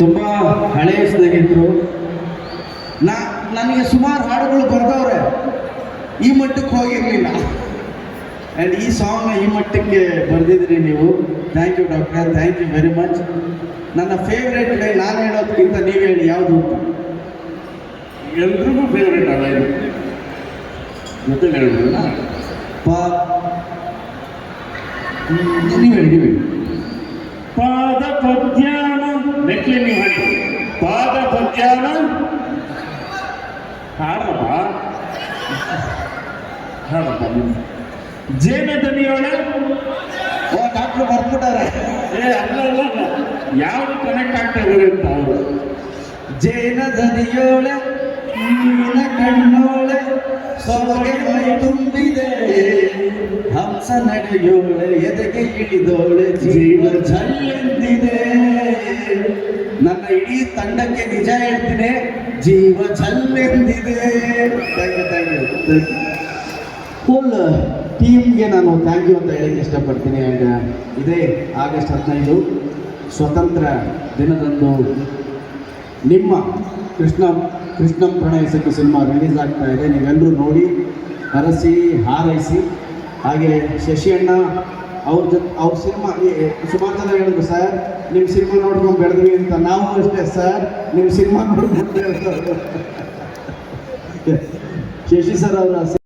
ತುಂಬ ಹಳೆಯ ಸ್ನೇಹಿತರು. ನಾ ನನಗೆ ಸುಮಾರು ಹಾಡುಗಳು ಬರ್ದವ್ರೆ. ಈ ಮಟ್ಟಕ್ಕೆ ಹೋಗಿರಲಿಲ್ಲ. ಆ್ಯಂಡ್ ಈ ಸಾಂಗ್ನ ಈ ಮಟ್ಟಕ್ಕೆ ಬರೆದಿದ್ರಿ ನೀವು. Thank you doctor thank you very much ನನ್ನ ಫೇವ್ರೇಟ್ ಲೈನ್ ನಾನು ಹೇಳೋದಕ್ಕಿಂತ ನೀವು ಹೇಳಿ ಯಾವುದು ಎಲ್ರಿಗೂ ಫೇವ್ರೇಟ್ ಅಲ್ಲ ಇದು. ಜೊತೆ ಹೇಳ್ಬೋದಾ? ಪಾ ನೀವು ಹೇಳಿ ನೀವು ಹೇಳಿ. ಪಾದ ಪದ್ಯಾನ ನೀವು ಹಾಕಿ ಪಾದ ಪಂಚಾನ ಹಾಡಪ್ಪ ನೀವು ಜೇನ ದನಿಯೋಳೆ ಓ ಡಾಕ್ಟ್ರು ಬರ್ಬಿಟ್ಟಾರೆ ಏ ಅಲ್ಲ ಅಲ್ಲ ಯಾವ್ದು ಕನೆಕ್ಟ್ ಆಗ್ತಾ ಇದ್ದಾರೆ ಅಂತ ಅವರು? ಜೇನ ದನಿಯೋಳ ನೀನ ಕಣ್ಣೋಳೆ ಮೈ ತುಂಬಿದೆ. ಹಂಸ ನಡೆಯೋಳೆ ಎದೆಗೆ ಇಳಿದೋಳೆ ಜೀವ ಝಲ್ಲೆಂದಿದೆ. ನನ್ನ ಇಡೀ ತಂಡಕ್ಕೆ ನಿಜ ಹೇಳ್ತೀನಿ, ಜೀವ ಚಲ್ಲೆಂದಿದೆ ಫುಲ್ ಟೀಮ್ಗೆ ನಾನು ಥ್ಯಾಂಕ್ ಯು ಅಂತ ಹೇಳಕ್ಕೆ ಇಷ್ಟಪಡ್ತೀನಿ. ಆ್ಯಂಡ್ ಇದೇ ಆಗಸ್ಟ್ ಹದಿನೈದು ಸ್ವತಂತ್ರ ದಿನದಂದು ನಿಮ್ಮ ಕೃಷ್ಣ ಕೃಷ್ಣ ಪ್ರಣಯ ಸಖಿ ಸಿನಿಮಾ ರಿಲೀಸ್ ಆಗ್ತಾ ಇದೆ. ನೀವೆಲ್ಲರೂ ನೋಡಿ ಹರಸಿ ಹಾರೈಸಿ. ಹಾಗೆ ಶಶಿ ಅಣ್ಣ ಅವ್ರ ಜೊತೆ ಅವ್ರ ಸಿನಿಮಾ ಸುಮಾರು ಜನ ಹೇಳಿದ್ರು, ಸರ್ ನಿಮ್ಮ ಸಿನಿಮಾ ನೋಡ್ಕೊಂಡು ಬೆಳೆದ್ವಿ ಅಂತ ನಾವು ಅಷ್ಟೇ, ಸರ್ ನಿಮ್ಮ ಸಿನಿಮಾ ನೋಡ್ಕೊಂಡು. ಶಶಿ ಸರ್ ಅವರ